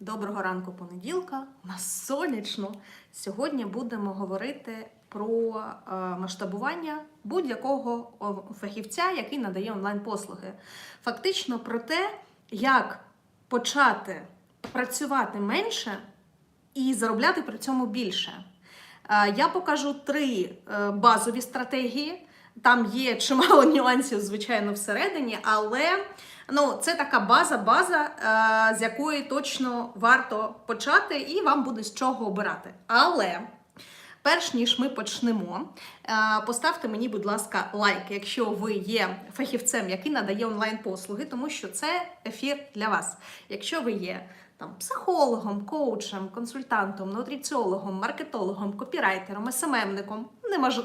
Доброго ранку понеділка. У сонячно. Сьогодні будемо говорити про е, масштабування будь-якого фахівця, який надає онлайн-послуги. Фактично про те, як почати працювати менше і заробляти при цьому більше. Е, Я покажу три е, базові стратегії. Там є чимало нюансів, звичайно, всередині, але ну, це така база, база, е, з якої точно варто почати, і вам буде з чого обирати. Але перш ніж ми почнемо, е, поставте мені, будь ласка, лайк, якщо ви є фахівцем, який надає онлайн-послуги, тому що це ефір для вас. Якщо ви є там психологом, коучем, консультантом, нутриціологом, маркетологом, копірайтером, СММником,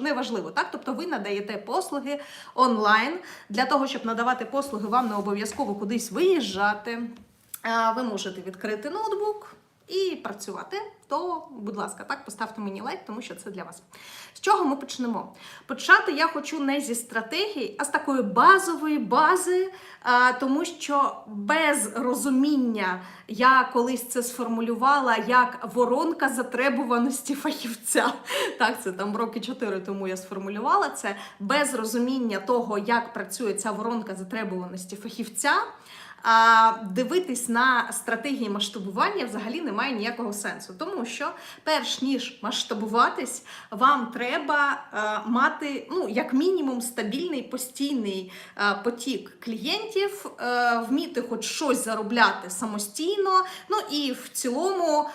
неважливо, так? Тобто ви надаєте послуги онлайн. Для того, щоб надавати послуги, вам не обов'язково кудись виїжджати. Ви можете відкрити ноутбук і працювати. То, будь ласка, так поставте мені лайк, тому що це для вас. З чого ми почнемо? Почати я хочу не зі стратегії, а з такої базової бази, тому що без розуміння я колись це сформулювала як воронка затребуваності фахівця. Так, це там роки 4 тому я сформулювала це. Без розуміння того, як працює ця воронка затребуваності фахівця. А дивитись на стратегії масштабування взагалі немає ніякого сенсу, тому що перш ніж масштабуватись, вам треба е, мати ну як мінімум стабільний постійний е, потік клієнтів, е, вміти хоч щось заробляти самостійно. Ну і в цілому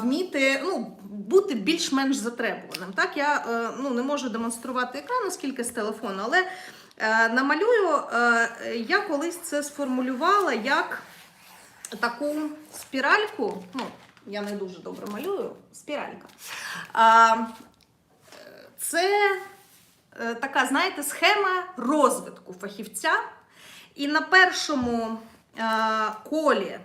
вміти ну, бути більш-менш затребуваним. Так я ну не можу демонструвати екран, оскільки з телефону, але. Е, Намалюю, е, я колись це сформулювала як таку спіральку. Ну, я не дуже добре малюю, спіралька. Це е, така, знаєте, схема розвитку фахівця. І на першому колі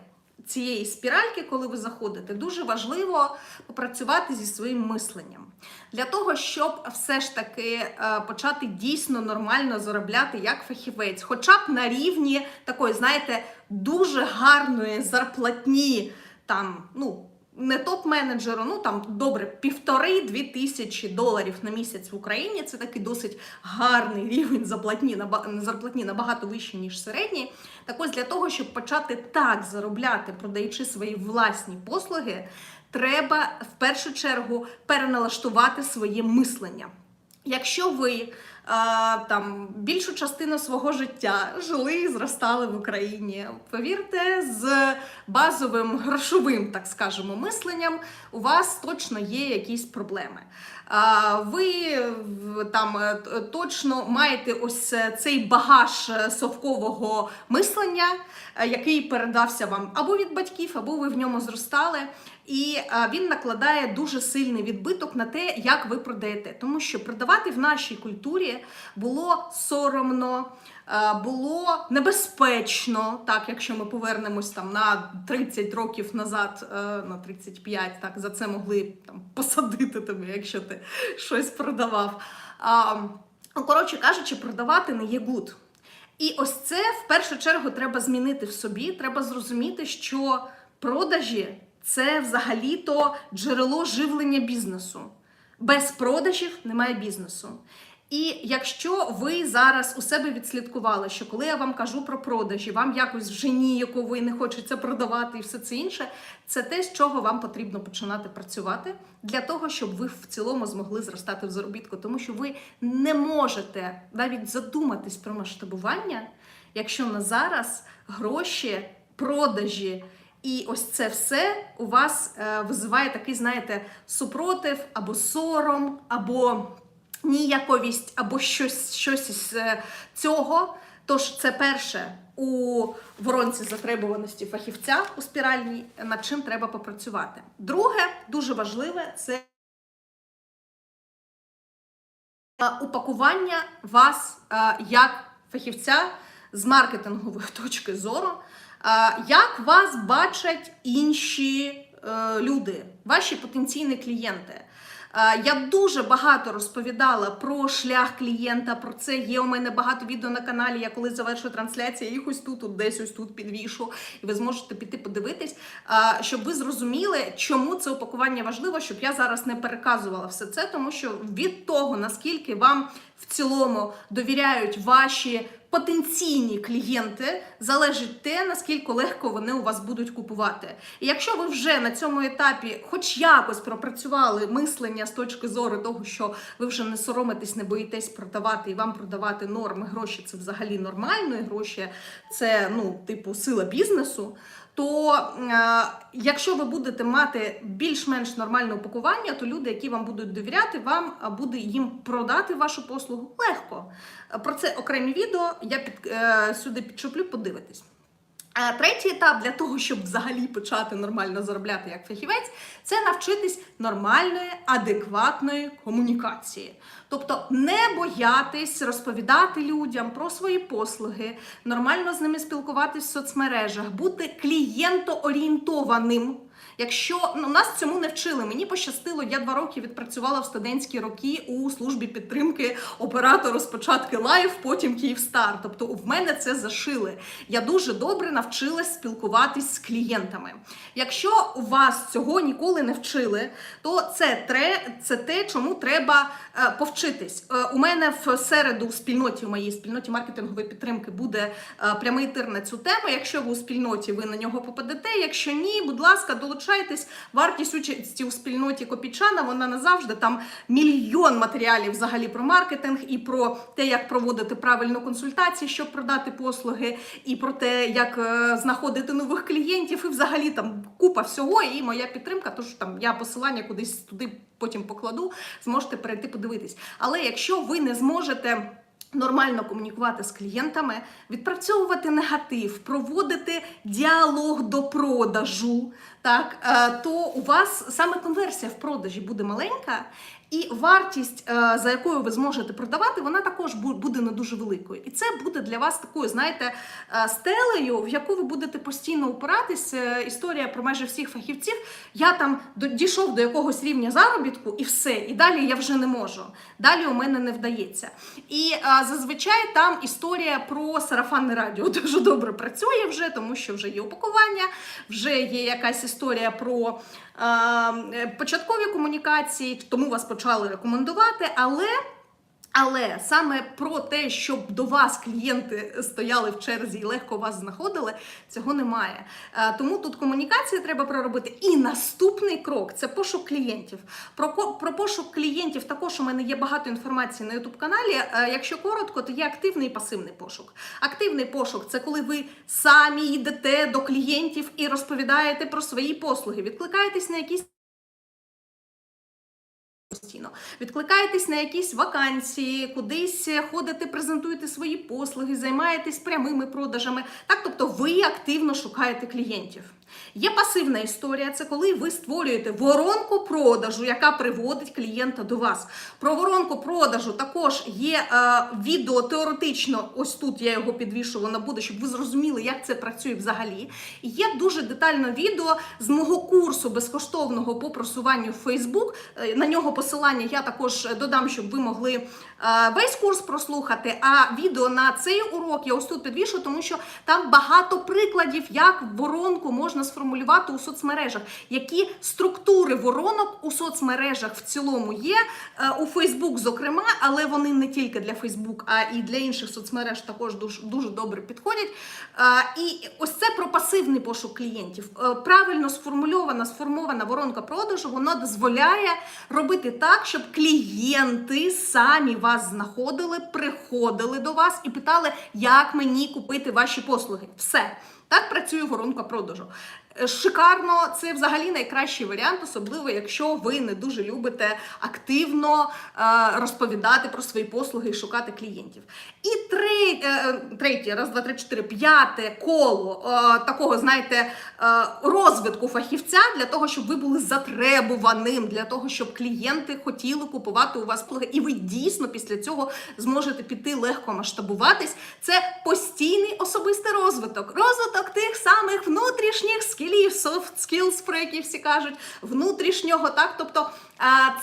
цієї спіральки, коли ви заходите, дуже важливо попрацювати зі своїм мисленням. Для того, щоб все ж таки е, почати дійсно нормально заробляти як фахівець, хоча б на рівні такої, знаєте, дуже гарної зарплатні, там, ну, не топ-менеджеру, ну там добре, півтори-дві тисячі доларів на місяць в Україні. Це такий досить гарний рівень заплатні на зарплатні набагато вищий, ніж середній. Так ось для того, щоб почати так заробляти, продаючи свої власні послуги, треба в першу чергу переналаштувати своє мислення. Якщо ви а, там більшу частину свого життя жили і зростали в Україні, повірте, з базовим грошовим, так скажемо, мисленням, у вас точно є якісь проблеми. А, ви там е, точно маєте ось е, цей багаж е, совкового мислення, е, який передався вам або від батьків, або ви в ньому зростали. І е, він накладає дуже сильний відбиток на те, як ви продаєте. Тому що продавати в нашій культурі було соромно, е, було небезпечно, так, якщо ми повернемось там на 30 років назад, е, на 35, так, за це могли там посадити тебе, якщо ти щось продавав. Ну, коротше кажучи, продавати не є гуд. І ось це в першу чергу треба змінити в собі. Треба зрозуміти, що продажі це взагалі-то джерело живлення бізнесу. Без продажів немає бізнесу. І якщо ви зараз у себе відслідкували, що коли я вам кажу про продажі, вам якось вже ніяково і не хочеться продавати і все це інше, це те, з чого вам потрібно починати працювати для того, щоб ви в цілому змогли зростати в заробітку, тому що ви не можете навіть задуматись про масштабування, якщо на зараз гроші, продажі. І ось це все у вас е, визиває такий, знаєте, супротив або сором, або ніяковість, або щось, щось із е, цього. Тож це перше у воронці затребуваності фахівця у спіральній, над чим треба попрацювати. Друге, дуже важливе, це е, упакування вас як фахівця з маркетингової точки зору. Як вас бачать інші е, люди, ваші потенційні клієнти? Я дуже багато розповідала про шлях клієнта, про це є у мене багато відео на каналі. Я коли завершу трансляцію, я їх ось тут, десь ось тут підвішу, і ви зможете піти подивитись. щоб ви зрозуміли, чому це упакування важливо, щоб я зараз не переказувала все це, тому що від того, наскільки вам в цілому довіряють ваші потенційні клієнти, залежить те, наскільки легко вони у вас будуть купувати. І якщо ви вже на цьому етапі, хоч якось пропрацювали мислення з точки зору того, що ви вже не соромитесь, не боїтесь продавати і вам продавати норми, гроші це взагалі нормально, і гроші це ну, типу сила бізнесу. То е, якщо ви будете мати більш-менш нормальне упакування, то люди, які вам будуть довіряти, вам е, буде їм продати вашу послугу легко. Е, Про це окремі відео я під, сюди підчуплю, подивитись. А Третій етап для того, щоб взагалі почати нормально заробляти як фахівець, це навчитись нормальної, адекватної комунікації. Тобто не боятись розповідати людям про свої послуги, нормально з ними спілкуватись в соцмережах, бути клієнтоорієнтованим. Якщо ну, нас цьому не вчили, мені пощастило, я два роки відпрацювала в студентські роки у службі підтримки оператору спочатку Лайв, потім Київстар. Тобто в мене це зашили. Я дуже добре навчилась спілкуватись з клієнтами. Якщо у вас цього ніколи не вчили, то це, тре, це те, чому треба е, повчитись. Е, у мене в середу в спільноті, у моїй спільноті маркетингової підтримки буде е, прямий ефір на цю тему. Якщо ви у спільноті ви на нього попадете. Якщо ні, будь ласка, долучайтесь. Вартість участі у спільноті Копічана, вона назавжди там мільйон матеріалів взагалі про маркетинг і про те, як проводити правильну консультацію, щоб продати послуги, і про те, як е, знаходити нових клієнтів, і взагалі там купа всього. І моя підтримка, тож там я посилання кудись туди потім покладу, зможете перейти подивитись. Але якщо ви не зможете. Нормально комунікувати з клієнтами, відпрацьовувати негатив, проводити діалог до продажу, так? Е, то у вас саме конверсія в продажі буде маленька, і вартість, е, за якою ви зможете продавати, вона також буде не дуже великою. І це буде для вас такою, знаєте, е, стелею, в яку ви будете постійно упиратись. Е, Історія про майже всіх фахівців. Я там дійшов до якогось рівня заробітку, і все. І далі я вже не можу. Далі у мене не вдається. І зазвичай там історія про сарафанне радіо дуже добре працює вже, тому що вже є упакування, вже є якась історія про е, початкові комунікації, тому вас почали рекомендувати, але. Але саме про те, щоб до вас клієнти стояли в черзі і легко вас знаходили, цього немає. Е, Тому тут комунікація треба проробити. І наступний крок це пошук клієнтів. Про, про пошук клієнтів також у мене є багато інформації на youtube каналі. Е, Якщо коротко, то є активний і пасивний пошук. Активний пошук це коли ви самі йдете до клієнтів і розповідаєте про свої послуги, відкликаєтесь на якісь постійно. Відкликаєтесь на якісь вакансії, кудись ходите, презентуєте свої послуги, займаєтесь прямими продажами. Так, тобто ви активно шукаєте клієнтів. Є пасивна історія, це коли ви створюєте воронку продажу, яка приводить клієнта до вас. Про воронку продажу також є е, відео теоретично. Ось тут я його підвішу, воно буде, щоб ви зрозуміли, як це працює взагалі. Є дуже детальне відео з мого курсу безкоштовного по просуванню в. Е, На нього посилання я також додам, щоб ви могли е, весь курс прослухати. А відео на цей урок я ось тут підвішу, тому що там багато прикладів, як воронку можна сформулювати у соцмережах, які структури воронок у соцмережах в цілому є. Е, У Facebook, зокрема, але вони не тільки для Facebook, а і для інших соцмереж також дуже, дуже добре підходять. Е, І ось це про пасивний пошук клієнтів. Е, Правильно сформульована, сформована воронка продажу, вона дозволяє робити так, щоб клієнти самі вас знаходили, приходили до вас і питали, як мені купити ваші послуги. Все. Так працює воронка продажу. Шикарно, це взагалі найкращий варіант, особливо якщо ви не дуже любите активно е, розповідати про свої послуги і шукати клієнтів. І е, третє, раз, два, три, чотири, п'яте коло е, такого, знаєте, розвитку фахівця для того, щоб ви були затребуваним, для того, щоб клієнти хотіли купувати у вас послуги, і ви дійсно після цього зможете піти легко масштабуватись. Це постійний особистий розвиток, розвиток тих самих внутрішніх скілів, soft skills, про які всі кажуть, внутрішнього, так, тобто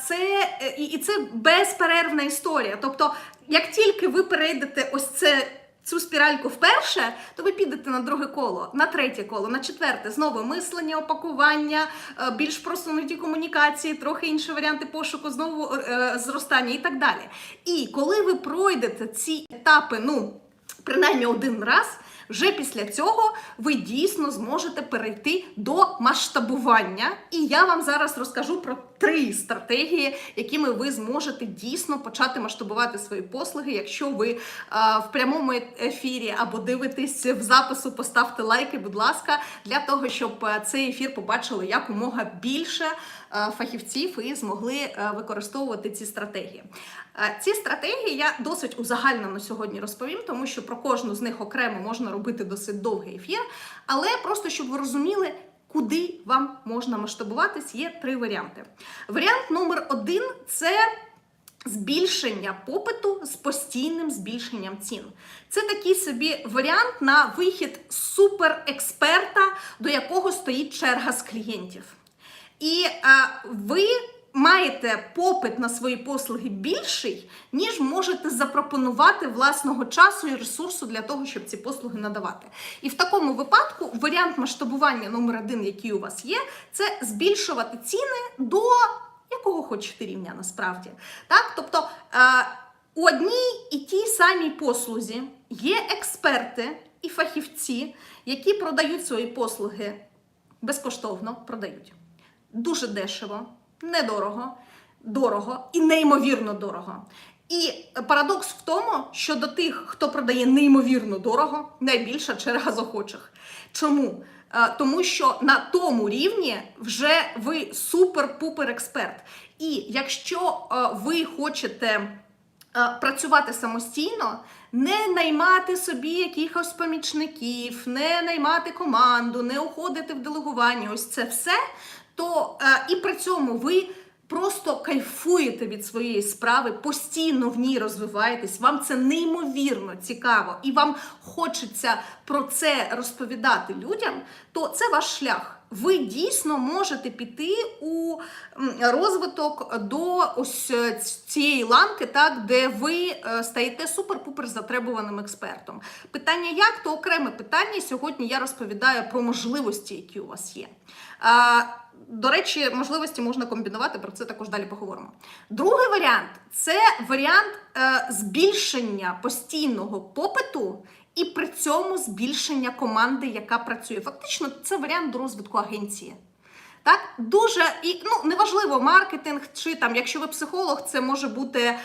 це е, і і це безперервна історія. Тобто, як тільки ви перейдете ось це цю спіральку вперше, то ви підете на друге коло, на третє коло, на четверте. Знову мислення, опакування, е, більш просунуті комунікації, трохи інші варіанти пошуку, знову е, зростання і так далі. І коли ви пройдете ці етапи, ну принаймні один раз. Вже після цього ви дійсно зможете перейти до масштабування. І я вам зараз розкажу про три стратегії, якими ви зможете дійсно почати масштабувати свої послуги. Якщо ви а, в прямому ефірі або дивитесь в запису, поставте лайки, будь ласка, для того, щоб е, цей ефір побачили якомога більше е, фахівців і змогли е, використовувати ці стратегії. Е, Ці стратегії я досить узагальнено сьогодні розповім, тому що про кожну з них окремо можна робити досить довгий ефір. Але просто щоб ви розуміли, куди вам можна масштабуватись, є три варіанти. Варіант номер один це. Збільшення попиту з постійним збільшенням цін. Це такий собі варіант на вихід суперексперта, до якого стоїть черга з клієнтів. І е, ви маєте попит на свої послуги більший, ніж можете запропонувати власного часу і ресурсу для того, щоб ці послуги надавати. І в такому випадку варіант масштабування номер один, який у вас є, це збільшувати ціни до якого хочете рівня насправді. Так? Тобто е, у одній і тій самій послузі є експерти і фахівці, які продають свої послуги безкоштовно, продають дуже дешево, недорого, дорого і неймовірно дорого. І парадокс в тому, що до тих, хто продає неймовірно дорого, найбільша черга з охочих. Чому? Е, Тому що на тому рівні вже ви супер-пупер експерт. І якщо е, ви хочете е, працювати самостійно, не наймати собі якихось помічників, не наймати команду, не уходити в делегування, ось це все, то е, і при цьому ви. Просто кайфуєте від своєї справи, постійно в ній розвиваєтесь. Вам це неймовірно цікаво, і вам хочеться про це розповідати людям. То це ваш шлях. Ви дійсно можете піти у розвиток до ось е, цієї ланки, так де ви е, стаєте супер-пупер затребуваним експертом. Питання як то окреме питання. Сьогодні я розповідаю про можливості, які у вас є. До речі, можливості можна комбінувати, про це також далі поговоримо. Другий варіант це варіант е, збільшення постійного попиту і при цьому збільшення команди, яка працює. Фактично, це варіант розвитку агенції. Так, дуже і ну неважливо маркетинг, чи там, якщо ви психолог, це може бути е,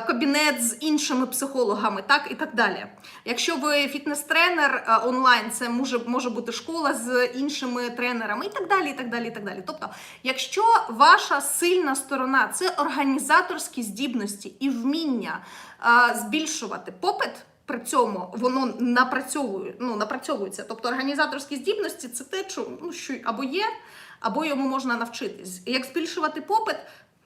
кабінет з іншими психологами, так і так далі. Якщо ви фітнес-тренер е, онлайн, це може може бути школа з іншими тренерами, і так далі. і так далі, і так далі. Тобто, якщо ваша сильна сторона це організаторські здібності і вміння е, збільшувати попит. При цьому воно напрацьовує, ну, напрацьовується. Тобто організаторські здібності це те, що, ну, що або є, або йому можна навчитись. Як збільшувати попит,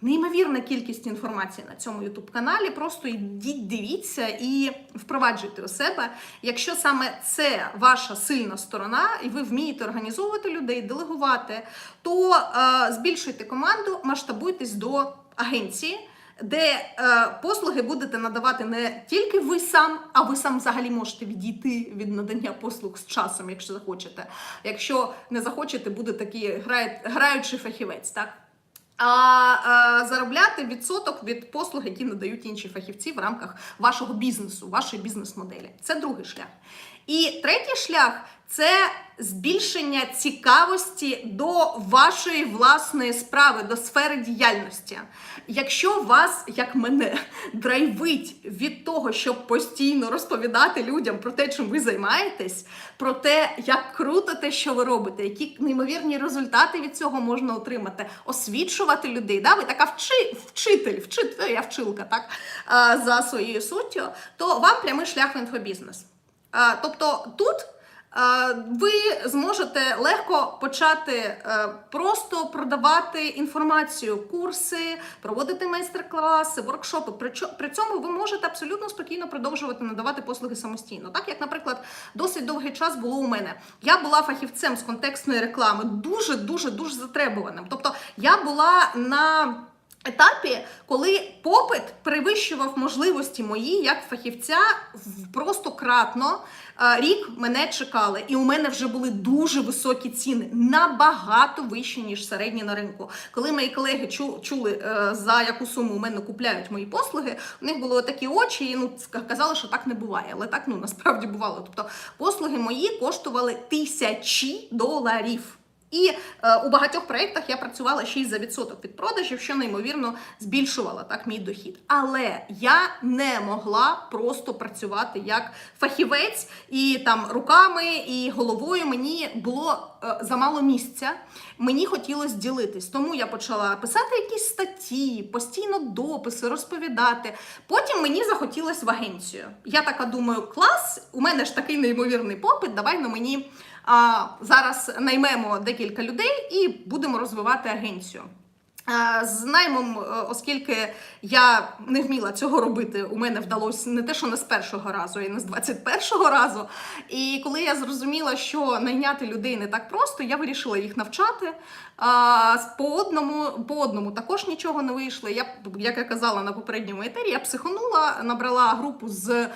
неймовірна кількість інформації на цьому youtube каналі. Просто йдіть, дивіться і впроваджуйте у себе. Якщо саме це ваша сильна сторона, і ви вмієте організовувати людей, делегувати, то е, збільшуйте команду, масштабуйтесь до агенції де е, послуги будете надавати не тільки ви сам, а ви сам взагалі можете відійти від надання послуг з часом, якщо захочете. Якщо не захочете, буде такий грає, граючий фахівець, так? А е, заробляти відсоток від послуг, які надають інші фахівці в рамках вашого бізнесу, вашої бізнес-моделі. Це другий шлях. І третій шлях це збільшення цікавості до вашої власної справи, до сфери діяльності. Якщо вас, як мене, драйвить від того, щоб постійно розповідати людям про те, чим ви займаєтесь, про те, як круто те, що ви робите, які неймовірні результати від цього можна отримати, освічувати людей. Да? Ви така вчи, вчитель, вчитель, я вчилка, так, за своєю суттю, то вам прямий шлях в інфобізнес. Тобто тут ви зможете легко почати е, просто продавати інформацію, курси, проводити майстер-класи, воркшопи. При цьому ви можете абсолютно спокійно продовжувати надавати послуги самостійно. Так як, наприклад, досить довгий час було у мене. Я була фахівцем з контекстної реклами, дуже дуже дуже затребуваним. Тобто я була на етапі, коли попит перевищував можливості мої як фахівця просто кратно. Е, Рік мене чекали, і у мене вже були дуже високі ціни, набагато вищі, ніж середні на ринку. Коли мої колеги чу- чули, е, за яку суму у мене купляють мої послуги, у них були такі очі, і ну казали, що так не буває. Але так ну насправді бувало. Тобто послуги мої коштували тисячі доларів. І е, у багатьох проєктах я працювала ще й за відсоток від продажів, що неймовірно збільшувала так мій дохід. Але я не могла просто працювати як фахівець і там руками і головою мені було е, замало місця. Мені хотілося ділитись, тому я почала писати якісь статті, постійно дописи, розповідати. Потім мені захотілося в агенцію. Я така думаю, клас, у мене ж такий неймовірний попит. Давай на мені а, зараз наймемо декілька людей і будемо розвивати агенцію. А, З наймом, е, оскільки я не вміла цього робити, у мене вдалося не те, що не з першого разу, і не з 21-го разу. І коли я зрозуміла, що найняти людей не так просто, я вирішила їх навчати. По одному, по одному також нічого не вийшло. Я, як я казала на попередньому етері, я психонула, набрала групу з е,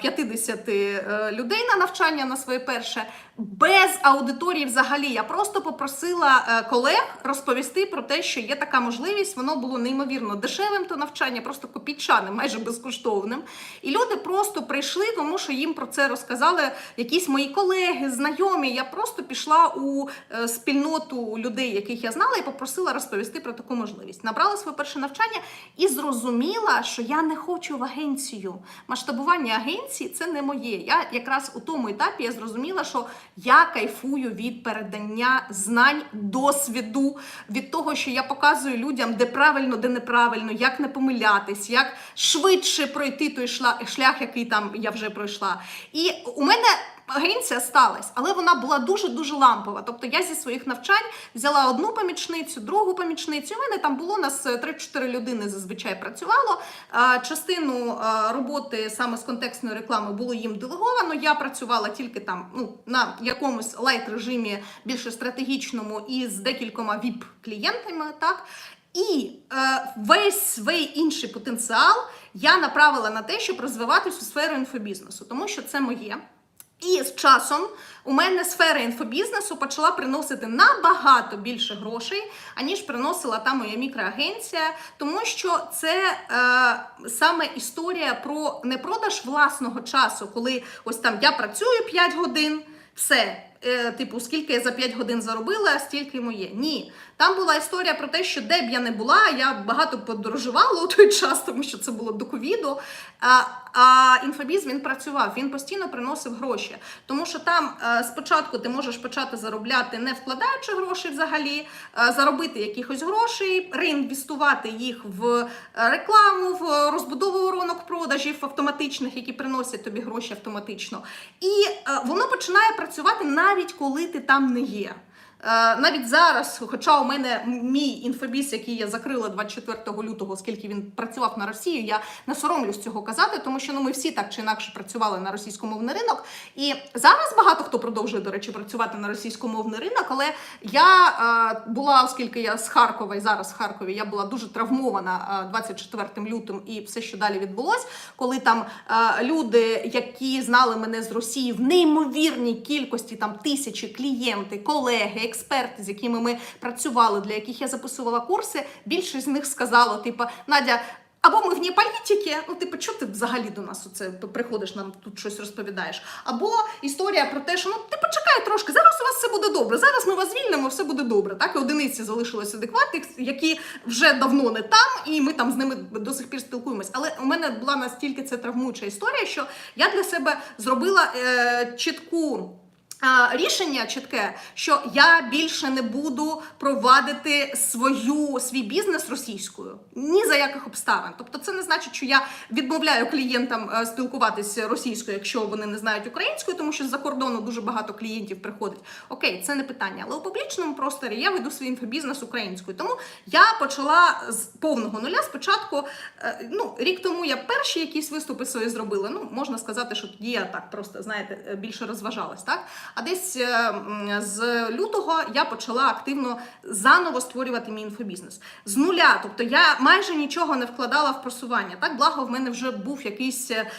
50 е, людей на навчання на своє перше. Без аудиторії взагалі я просто попросила е, колег розповісти про те, що є така можливість. Воно було неймовірно дешевим то навчання, просто копійчаним, майже безкоштовним. І люди просто прийшли, тому що їм про це розказали якісь мої колеги, знайомі. Я просто пішла у е, спільноту людей, яких я знала, і попросила розповісти про таку можливість. Набрала своє перше навчання і зрозуміла, що я не хочу в агенцію. Масштабування агенції це не моє. Я якраз у тому етапі я зрозуміла, що я кайфую від передання знань, досвіду, від того, що я показую людям, де правильно, де неправильно, як не помилятись, як швидше пройти той шлях, який там я вже пройшла. І у мене. Агенція сталася, але вона була дуже дуже лампова. Тобто я зі своїх навчань взяла одну помічницю, другу помічницю. У мене там було нас е, 3-4 людини зазвичай працювало. Частину роботи саме з контекстної реклами було їм делеговано. Я працювала тільки там ну на якомусь лайт режимі більше стратегічному і з декількома віп клієнтами. Так і е, весь свій інший потенціал я направила на те, щоб розвиватись у сферу інфобізнесу, тому що це моє. І з часом у мене сфера інфобізнесу почала приносити набагато більше грошей, аніж приносила та моя мікроагенція, тому що це е, саме історія про не продаж власного часу, коли ось там я працюю 5 годин, все. Е, Типу, скільки я за 5 годин заробила, стільки моє. Ні. Там була історія про те, що де б я не була, я багато подорожувала у той час, тому що це було до ковіду. А, а інфобіз він працював, він постійно приносив гроші. Тому що там е, спочатку ти можеш почати заробляти, не вкладаючи гроші взагалі, е, заробити якихось грошей, реінвестувати їх в рекламу, в розбудову воронок продажів автоматичних, які приносять тобі гроші автоматично. І воно починає працювати навіть коли ти там не є. Е, Навіть зараз, хоча у мене мій інфобіс, який я закрила 24 лютого, оскільки він працював на Росію, я не соромлюсь цього казати, тому що ну ми всі так чи інакше працювали на російськомовний ринок. І зараз багато хто продовжує, до речі, працювати на російськомовний ринок. Але я е, була, оскільки я з Харкова і зараз в Харкові, я була дуже травмована е, 24 лютим і все, що далі відбулось, коли там е, люди, які знали мене з Росії в неймовірній кількості, там тисячі клієнти, колеги, експерти, з якими ми працювали, для яких я записувала курси, більшість з них сказало: типу, Надя. Або ми вні політики, ну типу, чого ти взагалі до нас оце приходиш, нам тут щось розповідаєш? Або історія про те, що ну ти почекай трошки, зараз у вас все буде добре. Зараз ми вас звільнимо, все буде добре. Так і одиниці залишилось адекватних, які вже давно не там, і ми там з ними до сих пір спілкуємось. Але у мене була настільки це травмуюча історія, що я для себе зробила е, чітку. Рішення чітке, що я більше не буду провадити свою свій бізнес російською ні за яких обставин. Тобто, це не значить, що я відмовляю клієнтам е, спілкуватися російською, якщо вони не знають українською, тому що з-за кордону дуже багато клієнтів приходить. Окей, це не питання. Але у публічному просторі я веду свій інфобізнес українською. Тому я почала з повного нуля. Спочатку, е, ну рік тому я перші якісь виступи свої зробила. Ну можна сказати, що тоді я так просто знаєте більше розважалась, так. А десь е, з лютого я почала активно заново створювати мій інфобізнес з нуля. Тобто я майже нічого не вкладала в просування. Так, благо в мене вже був якийсь е,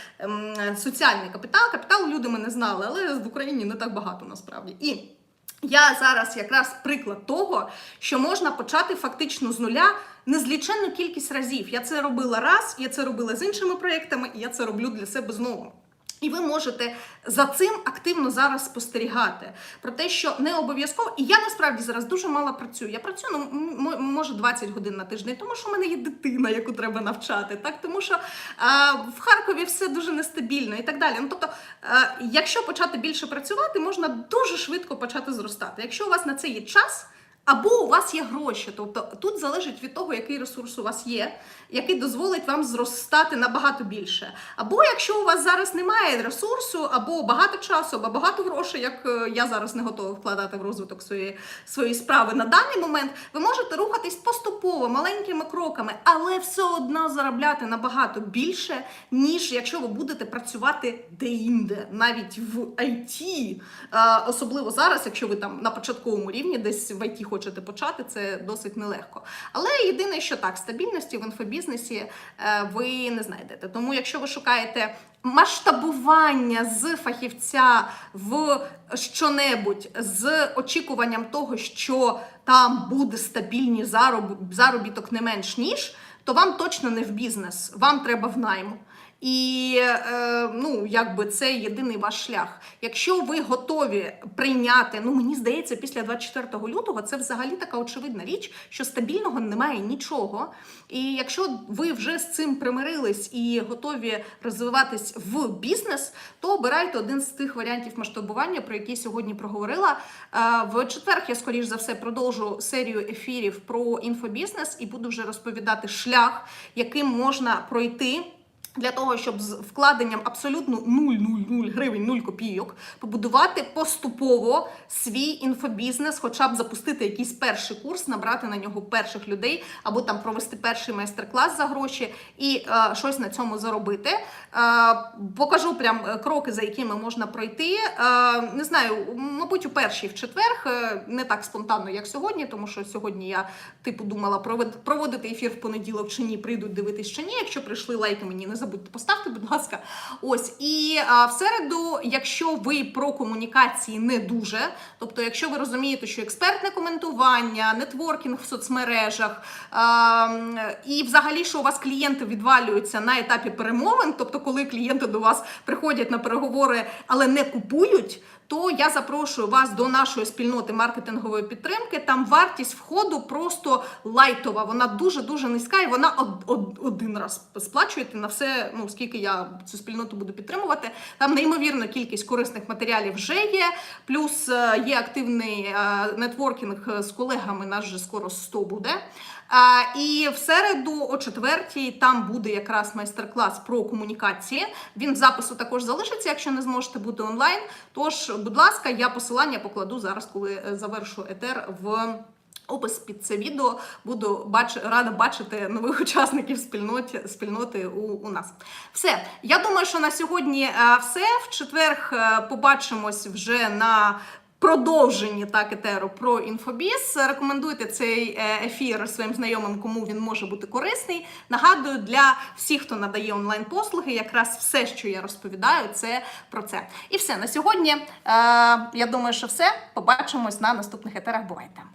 соціальний капітал. Капітал люди мене знали, але в Україні не так багато насправді. І я зараз якраз приклад того, що можна почати фактично з нуля незліченну кількість разів. Я це робила раз, я це робила з іншими проєктами, і я це роблю для себе знову. І ви можете за цим активно зараз спостерігати про те, що не обов'язково. І я насправді зараз дуже мало працюю. Я працюю ну, може 20 годин на тиждень, тому що в мене є дитина, яку треба навчати, так тому що а, в Харкові все дуже нестабільно і так далі. Ну тобто, а, якщо почати більше працювати, можна дуже швидко почати зростати. Якщо у вас на це є час. Або у вас є гроші, тобто тут залежить від того, який ресурс у вас є, який дозволить вам зростати набагато більше. Або якщо у вас зараз немає ресурсу, або багато часу, або багато грошей, як е, я зараз не готова вкладати в розвиток своєї, своєї справи на даний момент, ви можете рухатись поступово, маленькими кроками, але все одно заробляти набагато більше, ніж якщо ви будете працювати де-інде, навіть в IT. Особливо зараз, якщо ви там на початковому рівні десь в IT хочете почати, це досить нелегко. Але єдине, що так, стабільності в інфобізнесі е, ви не знайдете. Тому, якщо ви шукаєте масштабування з фахівця в щонебудь з очікуванням того, що там буде стабільний заробіток не менш ніж, то вам точно не в бізнес, вам треба в найм. І е, ну, якби це єдиний ваш шлях. Якщо ви готові прийняти, ну мені здається, після 24 лютого це взагалі така очевидна річ, що стабільного немає нічого. І якщо ви вже з цим примирились і готові розвиватись в бізнес, то обирайте один з тих варіантів масштабування, про які сьогодні проговорила. Е, в четвер я скоріш за все продовжу серію ефірів про інфобізнес і буду вже розповідати шлях, яким можна пройти. Для того, щоб з вкладенням абсолютно 0,00 гривень, 0 копійок побудувати поступово свій інфобізнес, хоча б запустити якийсь перший курс, набрати на нього перших людей, або там провести перший майстер-клас за гроші і е, щось на цьому заробити. Е, покажу прям е, кроки, за якими можна пройти. Е, не знаю, мабуть, у перший в четверг, е, не так спонтанно, як сьогодні, тому що сьогодні я типу думала проводити ефір в понеділок чи ні, прийдуть дивитись чи ні. Якщо прийшли лайки, мені не забудьте поставте, будь ласка. Ось і а, в середу, якщо ви про комунікації не дуже, тобто, якщо ви розумієте, що експертне коментування, нетворкінг в соцмережах а, і взагалі, що у вас клієнти відвалюються на етапі перемовин, тобто, коли клієнти до вас приходять на переговори, але не купують. То я запрошую вас до нашої спільноти маркетингової підтримки. Там вартість входу просто лайтова. Вона дуже дуже низька, і вона од, од- один раз сплачуєте на все. Ну скільки я цю спільноту буду підтримувати. Там неймовірна кількість корисних матеріалів вже є. Плюс е, є активний е, нетворкінг з колегами. Нас вже скоро 100 буде. А, і в середу, о четвертій, там буде якраз майстер-клас про комунікації. Він в запису також залишиться, якщо не зможете бути онлайн. Тож, будь ласка, я посилання покладу зараз, коли е, завершу етер в. Опис під це відео буду бач... рада бачити нових учасників спільноті спільноти у, у нас. Все, я думаю, що на сьогодні е, все. В четвер е, побачимось вже на продовженні так етеру про інфобіз. Рекомендуйте цей е, ефір своїм знайомим, кому він може бути корисний. Нагадую, для всіх, хто надає онлайн-послуги, якраз все, що я розповідаю, це про це. І все на сьогодні. Е, я думаю, що все. Побачимось на наступних етерах. Бувайте!